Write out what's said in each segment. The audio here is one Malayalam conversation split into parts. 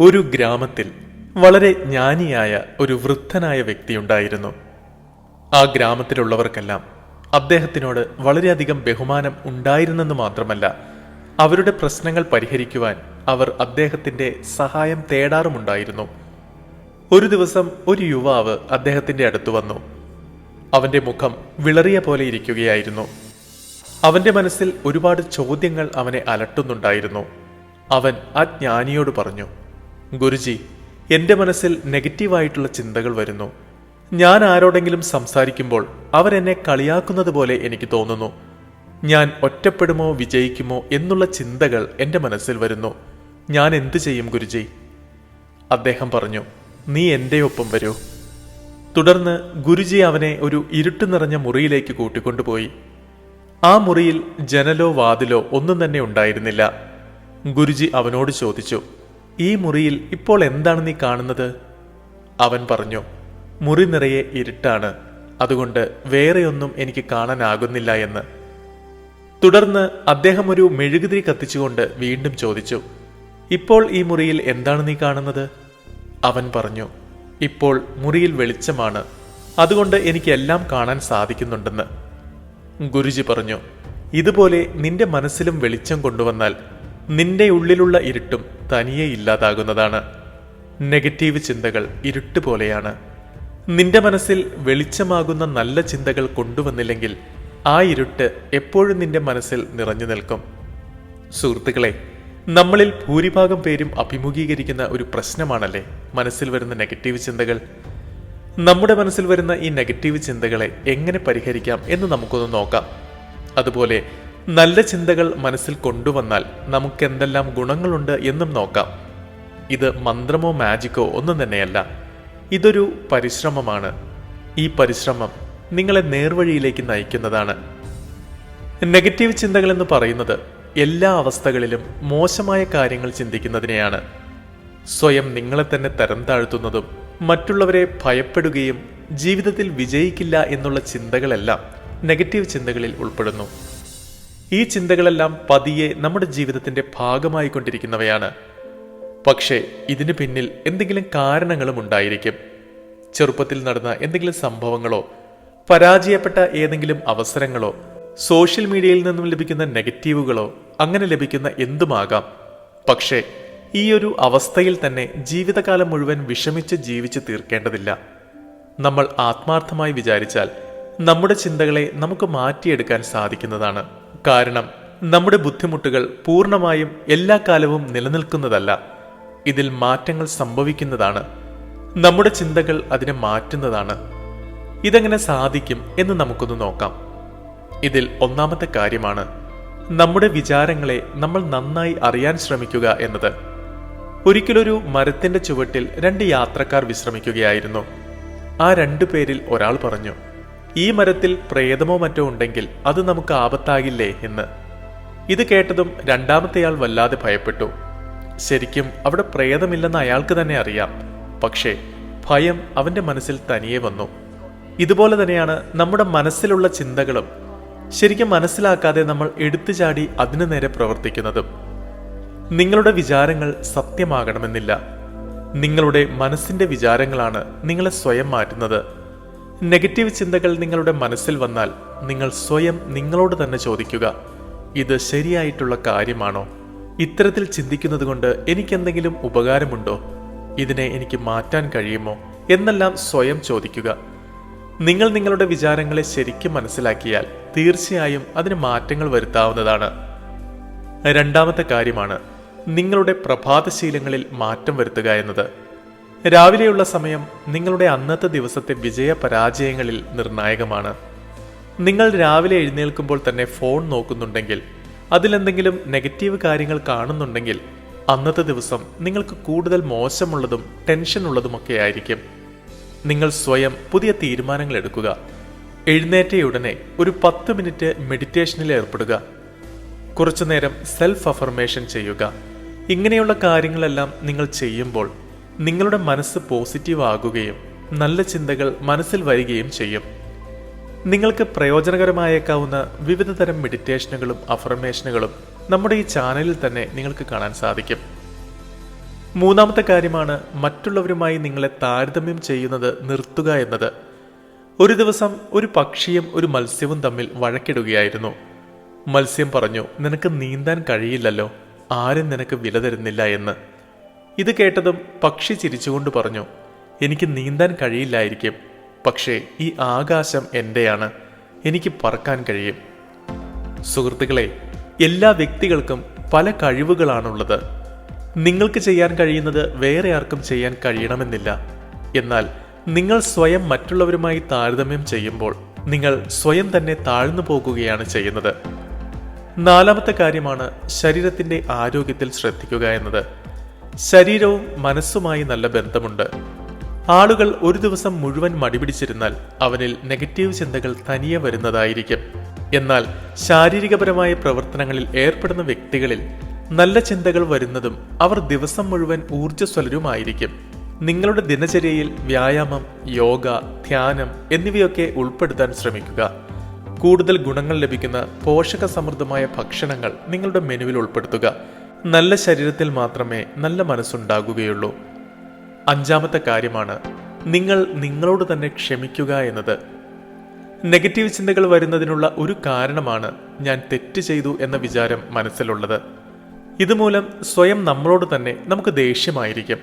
ഒരു ഗ്രാമത്തിൽ വളരെ ജ്ഞാനിയായ ഒരു വൃദ്ധനായ വ്യക്തിയുണ്ടായിരുന്നു ആ ഗ്രാമത്തിലുള്ളവർക്കെല്ലാം അദ്ദേഹത്തിനോട് വളരെയധികം ബഹുമാനം ഉണ്ടായിരുന്നെന്ന് മാത്രമല്ല അവരുടെ പ്രശ്നങ്ങൾ പരിഹരിക്കുവാൻ അവർ അദ്ദേഹത്തിന്റെ സഹായം തേടാറുമുണ്ടായിരുന്നു. ഒരു ദിവസം ഒരു യുവാവ് അദ്ദേഹത്തിന്റെ അടുത്തു വന്നു. അവന്റെ മുഖം വിളറിയ പോലെ ഇരിക്കുകയായിരുന്നു. അവന്റെ മനസ്സിൽ ഒരുപാട് ചോദ്യങ്ങൾ അവനെ അലട്ടുന്നുണ്ടായിരുന്നു. അവൻ ആ ജ്ഞാനിയോട് പറഞ്ഞു ഗുരുജി എന്റെ മനസ്സിൽ നെഗറ്റീവായിട്ടുള്ള ചിന്തകൾ വരുന്നു. ഞാൻ ആരോടെങ്കിലും സംസാരിക്കുമ്പോൾ അവരെന്നെ കളിയാക്കുന്നത് പോലെ എനിക്ക് തോന്നുന്നു. ഞാൻ ഒറ്റപ്പെടുമോ വിജയിക്കുമോ എന്നുള്ള ചിന്തകൾ എന്റെ മനസ്സിൽ വരുന്നു. ഞാൻ എന്തു ചെയ്യും ഗുരുജി? അദ്ദേഹം പറഞ്ഞു നീ എന്റെ ഒപ്പം വരൂ. തുടർന്ന് ഗുരുജി അവനെ ഒരു ഇരുട്ട് നിറഞ്ഞ മുറിയിലേക്ക് കൂട്ടിക്കൊണ്ടുപോയി. ആ മുറിയിൽ ജനലോ വാതിലോ ഒന്നും തന്നെ ഉണ്ടായിരുന്നില്ല. ഗുരുജി അവനോട് ചോദിച്ചു ഈ മുറിയിൽ ഇപ്പോൾ എന്താണ് നീ കാണുന്നത്? അവൻ പറഞ്ഞു മുറി നിറയെ ഇരുട്ടാണ്. അതുകൊണ്ട് വേറെയൊന്നും എനിക്ക് കാണാനാകുന്നില്ല എന്ന്. തുടർന്ന് അദ്ദേഹം ഒരു മെഴുകുതിരി കത്തിച്ചുകൊണ്ട് വീണ്ടും ചോദിച്ചു ഇപ്പോൾ ഈ മുറിയിൽ എന്താണ് നീ കാണുന്നത്? അവൻ പറഞ്ഞു ഇപ്പോൾ മുറിയിൽ വെളിച്ചമാണ്. അതുകൊണ്ട് എനിക്ക് എല്ലാം കാണാൻ സാധിക്കുന്നുണ്ടെന്ന്. ഗുരുജി പറഞ്ഞു ഇതുപോലെ നിന്റെ മനസ്സിലും വെളിച്ചം കൊണ്ടുവന്നാൽ നിന്റെ ഉള്ളിലുള്ള ഇരുട്ടും തനിയെ ഇല്ലാതാകുന്നതാണ്. നെഗറ്റീവ് ചിന്തകൾ ഇരുട്ട് പോലെയാണ് നിന്റെ മനസ്സിൽ വെളിച്ചമാകുന്ന നല്ല ചിന്തകൾ കൊണ്ടുവന്നില്ലെങ്കിൽ ആ ഇരുട്ട് എപ്പോഴും നിന്റെ മനസ്സിൽ നിറഞ്ഞു നിൽക്കും. സുഹൃത്തുക്കളെ നമ്മളിൽ ഭൂരിഭാഗം പേരും അഭിമുഖീകരിക്കുന്ന ഒരു പ്രശ്നമാണല്ലേ മനസ്സിൽ വരുന്ന നെഗറ്റീവ് ചിന്തകൾ? നമ്മുടെ മനസ്സിൽ വരുന്ന ഈ നെഗറ്റീവ് ചിന്തകളെ എങ്ങനെ പരിഹരിക്കാം എന്ന് നമുക്കൊന്ന് നോക്കാം. അതുപോലെ നല്ല ചിന്തകൾ മനസ്സിൽ കൊണ്ടുവന്നാൽ നമുക്ക് എന്തെല്ലാം ഗുണങ്ങളുണ്ട് എന്നും നോക്കാം. ഇത് മന്ത്രമോ മാജിക്കോ ഒന്നും തന്നെയല്ല. ഇതൊരു പരിശ്രമമാണ്. ഈ പരിശ്രമം നിങ്ങളെ നേർവഴിയിലേക്ക് നയിക്കുന്നതാണ്. നെഗറ്റീവ് ചിന്തകൾ എന്ന് പറയുന്നത് എല്ലാ അവസ്ഥകളിലും മോശമായ കാര്യങ്ങൾ ചിന്തിക്കുന്നതിനെയാണ്. സ്വയം നിങ്ങളെ തന്നെ തരം താഴ്ത്തുന്നതും മറ്റുള്ളവരെ ഭയപ്പെടുകയും ജീവിതത്തിൽ വിജയിക്കില്ല എന്നുള്ള ചിന്തകളെല്ലാം നെഗറ്റീവ് ചിന്തകളിൽ ഉൾപ്പെടുന്നു. ഈ ചിന്തകളെല്ലാം പതിയെ നമ്മുടെ ജീവിതത്തിന്റെ ഭാഗമായി കൊണ്ടിരിക്കുന്നവയാണ് പക്ഷേ ഇതിനു പിന്നിൽ എന്തെങ്കിലും കാരണങ്ങളും ഉണ്ടായിരിക്കും. ചെറുപ്പത്തിൽ നടന്ന എന്തെങ്കിലും സംഭവങ്ങളോ പരാജയപ്പെട്ട ഏതെങ്കിലും അവസരങ്ങളോ സോഷ്യൽ മീഡിയയിൽ നിന്നും ലഭിക്കുന്ന നെഗറ്റീവുകളോ അങ്ങനെ ലഭിക്കുന്ന എന്തുമാകാം? പക്ഷേ ഈ ഒരു അവസ്ഥയിൽ തന്നെ ജീവിതകാലം മുഴുവൻ വിഷമിച്ച് ജീവിച്ച് തീർക്കേണ്ടതില്ല. നമ്മൾ ആത്മാർത്ഥമായി വിചാരിച്ചാൽ നമ്മുടെ ചിന്തകളെ നമുക്ക് മാറ്റിയെടുക്കാൻ സാധിക്കുന്നതാണ്. കാരണം നമ്മുടെ ബുദ്ധിമുട്ടുകൾ പൂർണമായും എല്ലാ കാലവും നിലനിൽക്കുന്നതല്ല. ഇതിൽ മാറ്റങ്ങൾ സംഭവിക്കുന്നതാണ്. നമ്മുടെ ചിന്തകൾ അതിനെ മാറ്റുന്നതാണ്. ഇതെങ്ങനെ സാധിക്കും എന്ന് നമുക്കൊന്ന് നോക്കാം. ഇതിൽ ഒന്നാമത്തെ കാര്യമാണ് നമ്മുടെ വിചാരങ്ങളെ നമ്മൾ നന്നായി അറിയാൻ ശ്രമിക്കുക എന്നത്. ഒരിക്കലൊരു മരത്തിന്റെ ചുവട്ടിൽ രണ്ട് യാത്രക്കാർ വിശ്രമിക്കുകയായിരുന്നു. ആ രണ്ടു പേരിൽ ഒരാൾ പറഞ്ഞു ഈ മരത്തിൽ പ്രേതമോ മറ്റോ ഉണ്ടെങ്കിൽ അത് നമുക്ക് ആപത്താകില്ലേ എന്ന്. ഇത് കേട്ടതും രണ്ടാമത്തെയാൾ വല്ലാതെ ഭയപ്പെട്ടു. ശരിക്കും അവിടെ പ്രേതമില്ലെന്ന് അയാൾക്ക് തന്നെ അറിയാം. പക്ഷേ ഭയം അവന്റെ മനസ്സിൽ തനിയെ വന്നു. ഇതുപോലെ തന്നെയാണ് നമ്മുടെ മനസ്സിലുള്ള ചിന്തകളും. ശരിക്കും മനസ്സിലാക്കാതെ നമ്മൾ എടുത്തു ചാടി അതിനു നേരെ പ്രവർത്തിക്കുന്നതും. നിങ്ങളുടെ വിചാരങ്ങൾ സത്യമാകണമെന്നില്ല. നിങ്ങളുടെ മനസ്സിന്റെ വിചാരങ്ങളാണ് നിങ്ങളെ സ്വയം മാറ്റുന്നത്. നെഗറ്റീവ് ചിന്തകൾ നിങ്ങളുടെ മനസ്സിൽ വന്നാൽ നിങ്ങൾ സ്വയം നിങ്ങളോട് തന്നെ ചോദിക്കുക. ഇത് ശരിയായിട്ടുള്ള കാര്യമാണോ? ഇത്തരത്തിൽ ചിന്തിക്കുന്നത് കൊണ്ട് എനിക്കെന്തെങ്കിലും ഉപകാരമുണ്ടോ? ഇതിനെ എനിക്ക് മാറ്റാൻ കഴിയുമോ? എന്നെല്ലാം സ്വയം ചോദിക്കുക. നിങ്ങൾ നിങ്ങളുടെ വിചാരങ്ങളെ ശരിക്കും മനസ്സിലാക്കിയാൽ തീർച്ചയായും അതിന് മാറ്റങ്ങൾ വരുത്താവുന്നതാണ്. രണ്ടാമത്തെ കാര്യമാണ് നിങ്ങളുടെ പ്രഭാതശീലങ്ങളിൽ മാറ്റം വരുത്തുക എന്നത്. രാവിലെയുള്ള സമയം നിങ്ങളുടെ അന്നത്തെ ദിവസത്തെ വിജയ പരാജയങ്ങളിൽ നിർണായകമാണ്. നിങ്ങൾ രാവിലെ എഴുന്നേൽക്കുമ്പോൾ തന്നെ ഫോൺ നോക്കുന്നുണ്ടെങ്കിൽ അതിലെന്തെങ്കിലും നെഗറ്റീവ് കാര്യങ്ങൾ കാണുന്നുണ്ടെങ്കിൽ അന്നത്തെ ദിവസം നിങ്ങൾക്ക് കൂടുതൽ മോശമുള്ളതും ടെൻഷനുള്ളതുമൊക്കെ ആയിരിക്കും. നിങ്ങൾ സ്വയം പുതിയ തീരുമാനങ്ങൾ എടുക്കുക. എഴുന്നേറ്റയുടനെ ഒരു പത്ത് മിനിറ്റ് മെഡിറ്റേഷനിൽ ഏർപ്പെടുക. കുറച്ചു നേരം സെൽഫ് അഫർമേഷൻ ചെയ്യുക. ഇങ്ങനെയുള്ള കാര്യങ്ങളെല്ലാം നിങ്ങൾ ചെയ്യുമ്പോൾ നിങ്ങളുടെ മനസ്സ് പോസിറ്റീവ് ആകുകയും നല്ല ചിന്തകൾ മനസ്സിൽ വരികയും ചെയ്യും. നിങ്ങൾക്ക് പ്രയോജനകരമായേക്കാവുന്ന വിവിധ തരം മെഡിറ്റേഷനുകളും അഫർമേഷനുകളും നമ്മുടെ ഈ ചാനലിൽ തന്നെ നിങ്ങൾക്ക് കാണാൻ സാധിക്കും. മൂന്നാമത്തെ കാര്യമാണ് മറ്റുള്ളവരുമായി നിങ്ങളെ താരതമ്യം ചെയ്യുന്നത് നിർത്തുക എന്നത്. ഒരു ദിവസം ഒരു പക്ഷിയും ഒരു മത്സ്യവും തമ്മിൽ വഴക്കിടുകയായിരുന്നു. മത്സ്യം പറഞ്ഞു നിനക്ക് നീന്താൻ കഴിയില്ലല്ലോ. ആരും നിനക്ക് വില തരുന്നില്ല എന്ന്. ഇത് കേട്ടതും പക്ഷി ചിരിച്ചുകൊണ്ട് പറഞ്ഞു എനിക്ക് നീന്താൻ കഴിയില്ലായിരിക്കും. പക്ഷേ ഈ ആകാശം എന്റെയാണ്. എനിക്ക് പറക്കാൻ കഴിയും. സുഹൃത്തുക്കളെ എല്ലാ വ്യക്തികൾക്കും പല കഴിവുകളാണുള്ളത്. നിങ്ങൾക്ക് ചെയ്യാൻ കഴിയുന്നത് വേറെ ആർക്കും ചെയ്യാൻ കഴിയണമെന്നില്ല. എന്നാൽ നിങ്ങൾ സ്വയം മറ്റുള്ളവരുമായി താരതമ്യം ചെയ്യുമ്പോൾ നിങ്ങൾ സ്വയം തന്നെ താഴ്ന്നു പോകുകയാണ് ചെയ്യുന്നത്. നാലാമത്തെ കാര്യമാണ് ശരീരത്തിന്റെ ആരോഗ്യത്തിൽ ശ്രദ്ധിക്കുക എന്നത്. ശരീരവും മനസ്സുമായി നല്ല ബന്ധമുണ്ട്. ആളുകൾ ഒരു ദിവസം മുഴുവൻ മടിപിടിച്ചിരുന്നാൽ അവനിൽ നെഗറ്റീവ് ചിന്തകൾ തനിയെ വരുന്നതായിരിക്കും. എന്നാൽ ശാരീരികപരമായ പ്രവർത്തനങ്ങളിൽ ഏർപ്പെടുന്ന വ്യക്തികളിൽ നല്ല ചിന്തകൾ വരുന്നതും അവർ ദിവസം മുഴുവൻ ഊർജസ്വലരുമായിരിക്കും. നിങ്ങളുടെ ദിനചര്യയിൽ വ്യായാമം യോഗ ധ്യാനം എന്നിവയൊക്കെ ഉൾപ്പെടുത്താൻ ശ്രമിക്കുക. കൂടുതൽ ഗുണങ്ങൾ ലഭിക്കുന്ന പോഷക സമൃദ്ധമായ ഭക്ഷണങ്ങൾ നിങ്ങളുടെ മെനുവിൽ ഉൾപ്പെടുത്തുക. നല്ല ശരീരത്തിൽ മാത്രമേ നല്ല മനസ്സുണ്ടാകുകയുള്ളൂ. അഞ്ചാമത്തെ കാര്യമാണ് നിങ്ങൾ നിങ്ങളോട് തന്നെ ക്ഷമിക്കുക എന്നത്. നെഗറ്റീവ് ചിന്തകൾ വരുന്നതിനുള്ള ഒരു കാരണമാണ് ഞാൻ തെറ്റ് ചെയ്തു എന്ന വിചാരം മനസ്സിലുള്ളത്. ഇതുമൂലം സ്വയം നമ്മളോട് തന്നെ നമുക്ക് ദേഷ്യമായിരിക്കും.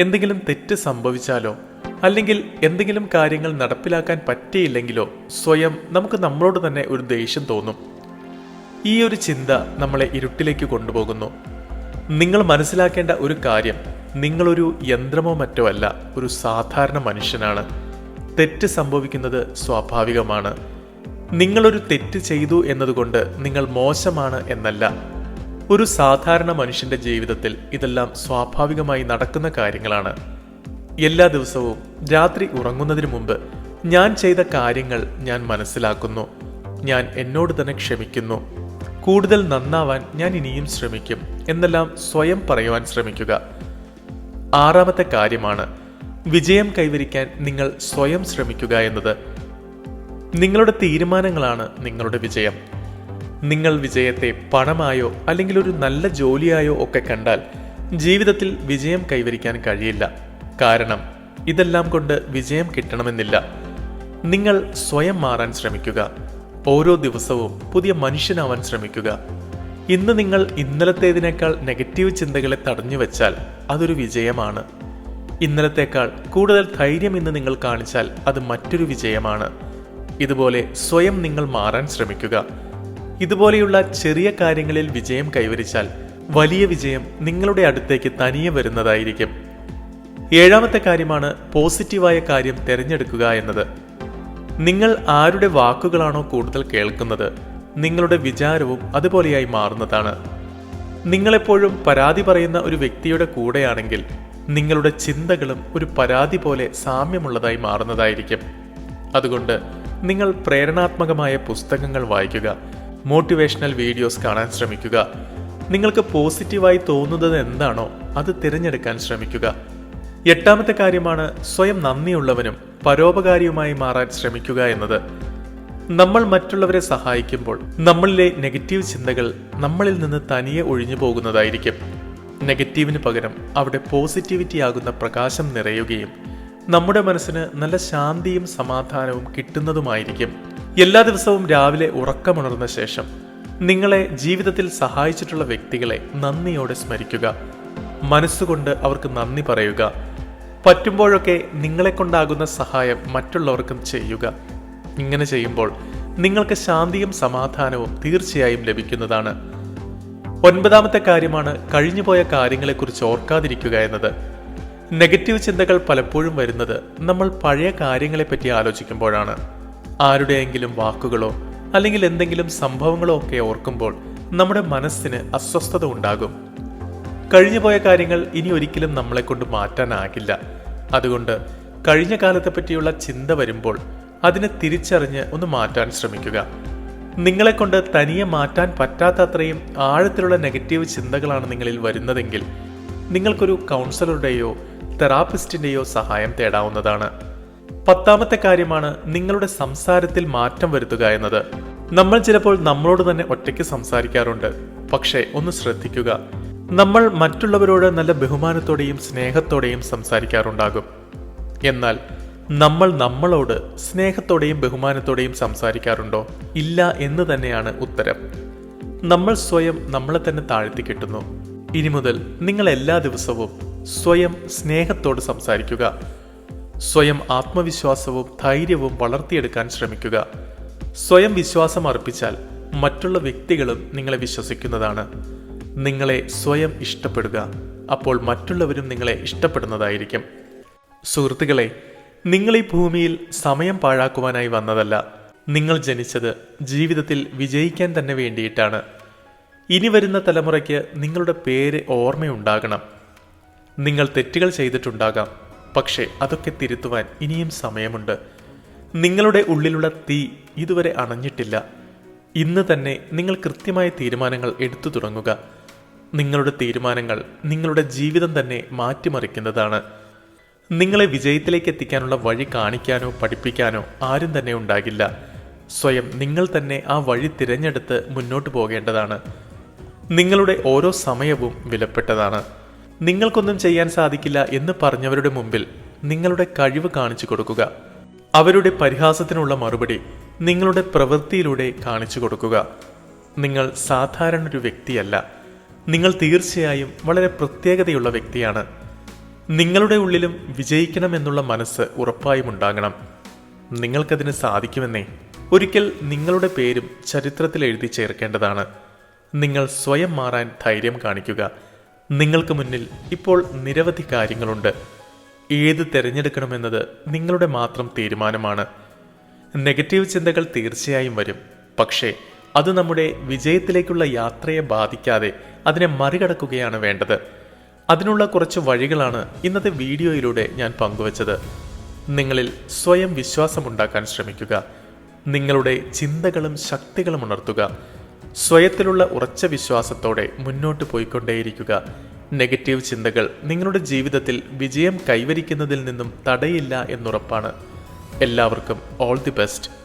എന്തെങ്കിലും തെറ്റ് സംഭവിച്ചാലോ അല്ലെങ്കിൽ എന്തെങ്കിലും കാര്യങ്ങൾ നടപ്പിലാക്കാൻ പറ്റിയില്ലെങ്കിലോ സ്വയം നമുക്ക് നമ്മളോട് തന്നെ ഒരു ദേഷ്യം തോന്നും. ഈ ഒരു ചിന്ത നമ്മളെ ഇരുട്ടിലേക്ക് കൊണ്ടുപോകുന്നു. നിങ്ങൾ മനസ്സിലാക്കേണ്ട ഒരു കാര്യം നിങ്ങളൊരു യന്ത്രമോ മറ്റോ അല്ല ഒരു സാധാരണ മനുഷ്യനാണ്. തെറ്റ് സംഭവിക്കുന്നത് സ്വാഭാവികമാണ്. നിങ്ങളൊരു തെറ്റ് ചെയ്തു എന്നതുകൊണ്ട് നിങ്ങൾ മോശമാണ് എന്നല്ല. ഒരു സാധാരണ മനുഷ്യന്റെ ജീവിതത്തിൽ ഇതെല്ലാം സ്വാഭാവികമായി നടക്കുന്ന കാര്യങ്ങളാണ്. എല്ലാ ദിവസവും രാത്രി ഉറങ്ങുന്നതിന് മുമ്പ് ഞാൻ ചെയ്ത കാര്യങ്ങൾ ഞാൻ മനസ്സിലാക്കുന്നു. ഞാൻ എന്നോട് തന്നെ ക്ഷമിക്കുന്നു. കൂടുതൽ നന്നാവാൻ ഞാൻ ഇനിയും ശ്രമിക്കും എന്നെല്ലാം സ്വയം പറയുവാൻ ശ്രമിക്കുക. ആറാമത്തെ കാര്യമാണ് വിജയം കൈവരിക്കാൻ നിങ്ങൾ സ്വയം ശ്രമിക്കുക എന്നത്. നിങ്ങളുടെ തീരുമാനങ്ങളാണ് നിങ്ങളുടെ വിജയം. നിങ്ങൾ വിജയത്തെ പണമായോ അല്ലെങ്കിൽ ഒരു നല്ല ജോലിയായോ ഒക്കെ കണ്ടാൽ ജീവിതത്തിൽ വിജയം കൈവരിക്കാൻ കഴിയില്ല. കാരണം ഇതെല്ലാം കൊണ്ട് വിജയം കിട്ടണമെന്നില്ല. നിങ്ങൾ സ്വയം മാറാൻ ശ്രമിക്കുക. ഓരോ ദിവസവും പുതിയ മനുഷ്യനാവാൻ ശ്രമിക്കുക. ഇന്ന് നിങ്ങൾ ഇന്നലത്തേതിനേക്കാൾ നെഗറ്റീവ് ചിന്തകളെ തടഞ്ഞു വെച്ചാൽ അതൊരു വിജയമാണ്. ഇന്നലത്തേക്കാൾ കൂടുതൽ ധൈര്യം ഇന്ന് നിങ്ങൾ കാണിച്ചാൽ അത് മറ്റൊരു വിജയമാണ്. ഇതുപോലെ സ്വയം നിങ്ങൾ മാറാൻ ശ്രമിക്കുക. ഇതുപോലെയുള്ള ചെറിയ കാര്യങ്ങളിൽ വിജയം കൈവരിച്ചാൽ വലിയ വിജയം നിങ്ങളുടെ അടുത്തേക്ക് തനിയെ വരുന്നതായിരിക്കും. ഏഴാമത്തെ കാര്യമാണ് പോസിറ്റീവായ കാര്യം തിരഞ്ഞെടുക്കുക എന്നത്. നിങ്ങൾ ആരുടെ വാക്കുകളാണോ കൂടുതൽ കേൾക്കുന്നത് നിങ്ങളുടെ വിചാരവും അതുപോലെയായി മാറുന്നതാണ്. നിങ്ങളെപ്പോഴും പരാതി പറയുന്ന ഒരു വ്യക്തിയുടെ കൂടെയാണെങ്കിൽ നിങ്ങളുടെ ചിന്തകളും ഒരു പരാതി പോലെ സാമ്യമുള്ളതായി മാറുന്നതായിരിക്കും. അതുകൊണ്ട് നിങ്ങൾ പ്രേരണാത്മകമായ പുസ്തകങ്ങൾ വായിക്കുക മോട്ടിവേഷണൽ വീഡിയോസ് കാണാൻ ശ്രമിക്കുക. നിങ്ങൾക്ക് പോസിറ്റീവായി തോന്നുന്നത് എന്താണോ അത് തിരഞ്ഞെടുക്കാൻ ശ്രമിക്കുക. എട്ടാമത്തെ കാര്യമാണ് സ്വയം നന്ദിയുള്ളവനും പരോപകാരിയുമായി മാറാൻ ശ്രമിക്കുക എന്നത് നമ്മൾ മറ്റുള്ളവരെ സഹായിക്കുമ്പോൾ നമ്മളിലെ നെഗറ്റീവ് ചിന്തകൾ നമ്മളിൽ നിന്ന് തനിയെ ഒഴിഞ്ഞു പോകുന്നതായിരിക്കും. നെഗറ്റീവിന് പകരം അവിടെ പോസിറ്റിവിറ്റി ആകുന്ന പ്രകാശം നിറയുകയും നമ്മുടെ മനസ്സിന് നല്ല ശാന്തിയും സമാധാനവും കിട്ടുന്നതുമായിരിക്കും. എല്ലാ ദിവസവും രാവിലെ ഉറക്കമുണർന്ന ശേഷം നിങ്ങളെ ജീവിതത്തിൽ സഹായിച്ചിട്ടുള്ള വ്യക്തികളെ നന്ദിയോടെ സ്മരിക്കുക. മനസ്സുകൊണ്ട് അവർക്ക് നന്ദി പറയുക. പറ്റുമ്പോഴൊക്കെ നിങ്ങളെ കൊണ്ടാകുന്ന സഹായം മറ്റുള്ളവർക്കും ചെയ്യുക. ഇങ്ങനെ ചെയ്യുമ്പോൾ നിങ്ങൾക്ക് ശാന്തിയും സമാധാനവും തീർച്ചയായും ലഭിക്കുന്നതാണ്. ഒൻപതാമത്തെ കാര്യമാണ് കഴിഞ്ഞുപോയ കാര്യങ്ങളെക്കുറിച്ച് ഓർക്കാതിരിക്കുക എന്നത്. നെഗറ്റീവ് ചിന്തകൾ പലപ്പോഴും വരുന്നത് നമ്മൾ പഴയ കാര്യങ്ങളെപ്പറ്റി ആലോചിക്കുമ്പോഴാണ്. ആരുടെയെങ്കിലും വാക്കുകളോ അല്ലെങ്കിൽ എന്തെങ്കിലും സംഭവങ്ങളോ ഒക്കെ ഓർക്കുമ്പോൾ നമ്മുടെ മനസ്സിന് അസ്വസ്ഥത ഉണ്ടാകും. കഴിഞ്ഞുപോയ കാര്യങ്ങൾ ഇനി ഒരിക്കലും നമ്മളെ കൊണ്ട് മാറ്റാനാകില്ല. അതുകൊണ്ട് കഴിഞ്ഞ കാലത്തെ പറ്റിയുള്ള ചിന്ത വരുമ്പോൾ അതിനെ തിരിച്ചറിഞ്ഞ് ഒന്ന് മാറ്റാൻ ശ്രമിക്കുക. നിങ്ങളെ കൊണ്ട് തനിയെ മാറ്റാൻ പറ്റാത്തത്രയും ആഴത്തിലുള്ള നെഗറ്റീവ് ചിന്തകളാണ് നിങ്ങളിൽ വരുന്നതെങ്കിൽ നിങ്ങൾക്കൊരു കൗൺസിലറുടെയോ തെറാപ്പിസ്റ്റിന്റെയോ സഹായം തേടാവുന്നതാണ്. പത്താമത്തെ കാര്യമാണ് നിങ്ങളുടെ സംസാരത്തിൽ മാറ്റം വരുത്തുക എന്നത്. നമ്മൾ ചിലപ്പോൾ നമ്മളോട് തന്നെ ഒറ്റയ്ക്ക് സംസാരിക്കാറുണ്ട്. പക്ഷേ ഒന്ന് ശ്രദ്ധിക്കുക. നമ്മൾ മറ്റുള്ളവരോട് നല്ല ബഹുമാനത്തോടെയും സ്നേഹത്തോടെയും സംസാരിക്കാറുണ്ടാകും. എന്നാൽ നമ്മൾ നമ്മളോട് സ്നേഹത്തോടെയും ബഹുമാനത്തോടെയും സംസാരിക്കാറുണ്ടോ? ഇല്ല എന്ന് തന്നെയാണ് ഉത്തരം. നമ്മൾ സ്വയം നമ്മളെ തന്നെ താഴ്ത്തി കിട്ടുന്നു. ഇനി മുതൽ നിങ്ങൾ എല്ലാ ദിവസവും സ്വയം സ്നേഹത്തോട് സംസാരിക്കുക. സ്വയം ആത്മവിശ്വാസവും ധൈര്യവും വളർത്തിയെടുക്കാൻ ശ്രമിക്കുക. സ്വയം വിശ്വാസം അർപ്പിച്ചാൽ മറ്റുള്ള വ്യക്തികളും നിങ്ങളെ വിശ്വസിക്കുന്നതാണ്. നിങ്ങളെ സ്വയം ഇഷ്ടപ്പെടുക. അപ്പോൾ മറ്റുള്ളവരും നിങ്ങളെ ഇഷ്ടപ്പെടുന്നതായിരിക്കും. സുഹൃത്തുക്കളെ നിങ്ങൾ ഈ ഭൂമിയിൽ സമയം പാഴാക്കുവാനായി വന്നതല്ല. നിങ്ങൾ ജനിച്ചത് ജീവിതത്തിൽ വിജയിക്കാൻ തന്നെ വേണ്ടിയിട്ടാണ്. ഇനി വരുന്ന തലമുറയ്ക്ക് നിങ്ങളുടെ പേര് ഓർമ്മയുണ്ടാകണം. നിങ്ങൾ തെറ്റുകൾ ചെയ്തിട്ടുണ്ടാകാം. പക്ഷേ അതൊക്കെ തിരുത്തുവാൻ ഇനിയും സമയമുണ്ട്. നിങ്ങളുടെ ഉള്ളിലുള്ള തീ ഇതുവരെ അണഞ്ഞിട്ടില്ല. ഇന്ന് തന്നെ നിങ്ങൾ കൃത്യമായ തീരുമാനങ്ങൾ എടുത്തു തുടങ്ങുക. നിങ്ങളുടെ തീരുമാനങ്ങൾ നിങ്ങളുടെ ജീവിതം തന്നെ മാറ്റിമറിക്കുന്നതാണ്. നിങ്ങളെ വിജയത്തിലേക്ക് എത്തിക്കാനുള്ള വഴി കാണിക്കാനോ പഠിപ്പിക്കാനോ ആരും തന്നെ ഉണ്ടാകില്ല. സ്വയം നിങ്ങൾ തന്നെ ആ വഴി തിരഞ്ഞെടുത്ത് മുന്നോട്ട് പോകേണ്ടതാണ്. നിങ്ങളുടെ ഓരോ സമയവും വിലപ്പെട്ടതാണ്. നിങ്ങൾക്കൊന്നും ചെയ്യാൻ സാധിക്കില്ല എന്ന് പറഞ്ഞവരുടെ മുമ്പിൽ നിങ്ങളുടെ കഴിവ് കാണിച്ചു കൊടുക്കുക. അവരുടെ പരിഹാസത്തിനുള്ള മറുപടി നിങ്ങളുടെ പ്രവൃത്തിയിലൂടെ കാണിച്ചു കൊടുക്കുക. നിങ്ങൾ സാധാരണ ഒരു വ്യക്തിയല്ല. നിങ്ങൾ തീർച്ചയായും വളരെ പ്രത്യേകതയുള്ള വ്യക്തിയാണ്. നിങ്ങളുടെ ഉള്ളിലും വിജയിക്കണമെന്നുള്ള മനസ്സ് ഉറപ്പായും ഉണ്ടാകണം. നിങ്ങൾക്കതിന് സാധിക്കുമെന്നേ ഒരിക്കൽ നിങ്ങളുടെ പേരും ചരിത്രത്തിൽ എഴുതി ചേർക്കേണ്ടതാണ്. നിങ്ങൾ സ്വയം മാറാൻ ധൈര്യം കാണിക്കുക. നിങ്ങൾക്ക് മുന്നിൽ ഇപ്പോൾ നിരവധി കാര്യങ്ങളുണ്ട്. ഏത് തിരഞ്ഞെടുക്കണമെന്നത് നിങ്ങളുടെ മാത്രം തീരുമാനമാണ്. നെഗറ്റീവ് ചിന്തകൾ തീർച്ചയായും വരും. പക്ഷേ അത് നമ്മുടെ വിജയത്തിലേക്കുള്ള യാത്രയെ ബാധിക്കാതെ അതിനെ മറികടക്കുകയാണ് വേണ്ടത്. അതിനുള്ള കുറച്ച് വഴികളാണ് ഇന്നത്തെ വീഡിയോയിലൂടെ ഞാൻ പങ്കുവച്ചത്. നിങ്ങളിൽ സ്വയം വിശ്വാസമുണ്ടാക്കാൻ ശ്രമിക്കുക. നിങ്ങളുടെ ചിന്തകളും ശക്തികളും ഉണർത്തുക. സ്വയത്തിലുള്ള ഉറച്ച വിശ്വാസത്തോടെ മുന്നോട്ട് പോയിക്കൊണ്ടേയിരിക്കുക. നെഗറ്റീവ് ചിന്തകൾ നിങ്ങളുടെ ജീവിതത്തിൽ വിജയം കൈവരിക്കുന്നതിൽ നിന്നും തടയില്ല എന്നുറപ്പാണ്. എല്ലാവർക്കും ഓൾ ദി ബെസ്റ്റ്.